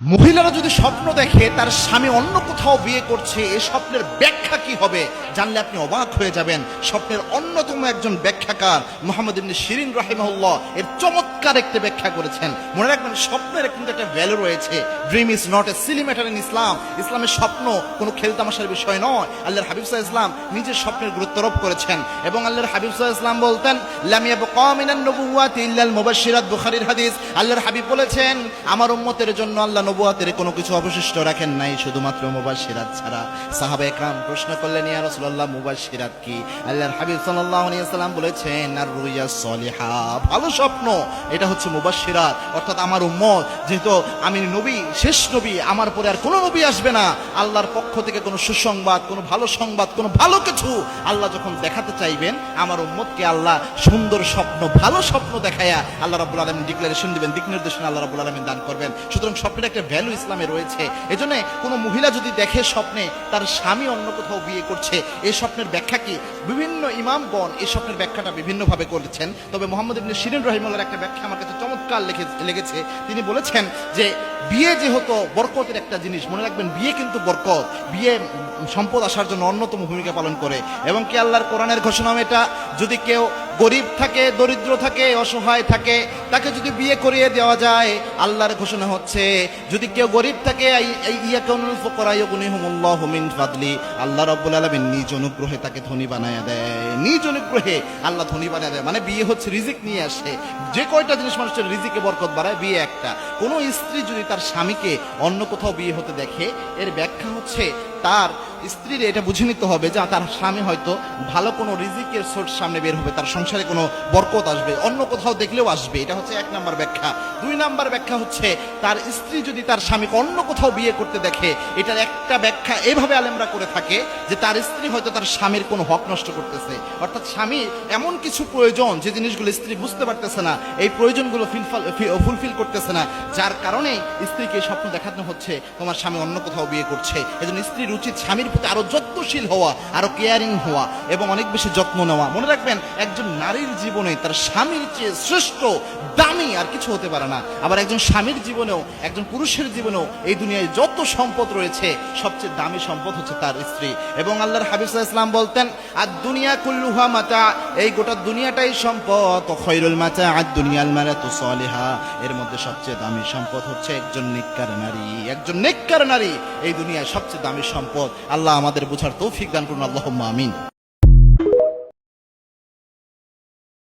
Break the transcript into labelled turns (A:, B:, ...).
A: মহিলারা যদি স্বপ্ন দেখে তার স্বামী অন্য কোথাও বিয়ে করছে, এ স্বপ্নের ব্যাখ্যা কি হবে জানলে আপনি অবাক হয়ে যাবেন। স্বপ্নের অন্যতম একজন ব্যাখ্যাকার মোহাম্মদ ইবনে শিরিন রাহিমাহুল্লাহ এর চমৎকার একটি ব্যাখ্যা করেছেন। মনে রাখবেন, স্বপ্নের কিন্তু একটা ভ্যালু রয়েছে। Dream is not a silly matter in Islam ইসলামের স্বপ্ন কোনো খেলতামাশার বিষয় নয়। আল্লাহর হাবিব সাহা ইসলাম নিজের স্বপ্নের গুরুত্ব আরোপ করেছেন এবং আল্লাহর হাবিব সাহা ইসলাম বলতেন লামিয়া মিনান নবুয়াতি ইল্লাল মুবাশশিরাত বুখারীর হাদিস। আল্লাহর হাবিব বলেছেন, আমার উম্মতের জন্য আল্লাহ নবুয়াতের কোনো কিছু অবশিষ্ট রাখেন নাই, শুধুমাত্র মুবাশশিরাত ছাড়া। সাহাবা একরাম প্রশ্ন করলেন, ইয়া রাসূলুল্লাহ, মুবাশশিরাত কি? আল্লাহর হাবিব সাল্লাল্লাহু আলাইহি সাল্লাম বলেছেন, আর রুইয়া সলিহা। ভালো স্বপ্ন, এটা হচ্ছে মুবাশশিরাত। অর্থাৎ আমার উম্মত, যেহেতু আমি নবী, শেষ নবী, আমার পরে আর কোনো নবী আসবে না। আল্লাহর পক্ষ থেকে কোনো সুসংবাদ, কোনো ভালো সংবাদ, কোনো ভালো কিছু আল্লাহ যখন দেখাতে চাইবেন, আমার উম্মতকে আল্লাহ সুন্দর স্বপ্ন, ভালো স্বপ্ন দেখায়া আল্লাহ রাব্বুল আলামিন ডিক্লারেশন দিবেন, দিক নির্দেশনা আল্লাহ রাব্বুল আলামিন দান করবেন। সুতরাং স্বপ্নের একটা ভ্যালু ইসলামে রয়েছে। এজন্য কোনো মহিলা যদি দেখে স্বপ্নে তার স্বামী অন্য কোথাও বিয়ে করছে। এই স্বপ্নের ব্যাখ্যা কি? বিভিন্ন ইমামগণ এই স্বপ্নের ব্যাখ্যাটা বিভিন্নভাবে করেছেন। তবে মোহাম্মদ ইবনে শিরিন রহিমুল্লাহর একটা ব্যাখ্যা আমার কাছে চমৎকার লেগে লেগেছে। তিনি বলেছেন যে, বিয়ে যেহেতু বরকতের একটা জিনিস, মনে রাখবেন বিয়ে কিন্তু বরকত। বিয়ে সম্পদ আসার জন্য অন্যতম ভূমিকা পালন করে। এবং কি আল্লাহর কোরআনের ঘোষণা এটা? যদি কেউ গরিব থাকে, দরিদ্র থাকে, অসহায় থাকে তাকে যদি বিয়ে করিয়ে দেওয়া যায়, আল্লাহর ঘোষণা হচ্ছে, যদি কেউ গরিব থাকে আল্লাহ রাব্বুল আলামিন নিজ অনুগ্রহে তাকে ধনী বানায়া দেয়। নিজ অনুগ্রহে আল্লাহ ধনী বানায়া দেয়। মানে বিয়ে হচ্ছে রিজিক নিয়ে আসে। যে কয়টা জিনিস মানুষের রিজিকে বরকত বাড়ায়, বিয়ে একটা। কোনো স্ত্রী যদি তার স্বামীকে অন্য কোথাও বিয়ে হতে দেখে, এর ব্যাখ্যা হচ্ছে তার স্ত্রীর এটা বুঝে নিতে হবে যে তার স্বামী হয়তো ভালো কোনো রিজিকের সোর্স সামনে বের হবে, তার সংসারে কোনো বরকত আসবে, অন্য কোথাও দেখলেও আসবে। এটা হচ্ছে এক নাম্বার ব্যাখ্যা। দুই নাম্বার ব্যাখ্যা হচ্ছে, তার স্ত্রী যদি তার স্বামীকে অন্য কোথাও বিয়ে করতে দেখে, এটার একটা ব্যাখ্যা এভাবে আলেমরা করে থাকে যে তার স্ত্রী হয়তো তার স্বামীর কোনো হক নষ্ট করতেছে। অর্থাৎ স্বামী এমন কিছু প্রয়োজন যে জিনিসগুলো স্ত্রী বুঝতে পারতেছে না, এই প্রয়োজনগুলো ফুলফিল করতেছে না। যার কারণে স্ত্রীকে স্বপ্ন দেখানো হচ্ছে, তোমার স্বামী অন্য কোথাও বিয়ে করছে। এজন্য স্ত্রীর উচিত স্বামীর প্রতি আরও যত্নশীল হওয়া, আরও কেয়ারিং হওয়া এবং অনেক বেশি যত্ন নেওয়া। মনে রাখবেন, একজন নারীর জীবনে তার স্বামীর চেয়ে শ্রেষ্ঠ দামি, আর কিছু হতে পারে না। আবার একজন স্বামীর জীবনেও, একজন পুরুষের জীবনেও এই দুনিয়ায় যত সম্পদ রয়েছে, সবচেয়ে দামি সম্পদ হচ্ছে তার স্ত্রী। এবং আল্লাহর হাবিব ইসলাম বলতেন আর দুনিয়া কুল্লুহা মাতা এই গোটা দুনিয়াটাই সম্পদ। খৈরুল মাতা আর দুনিয়াল মারাতু সলেহা। এর মধ্যে সবচেয়ে দামি সম্পদ হচ্ছে একজন নেককার নারী। একজন নেককার নারী এই দুনিয়ায় সবচেয়ে দামি সম্পদ। আল্লাহ আমাদের বোঝার তৌফিক দান করুন। আল্লাহ আমিন।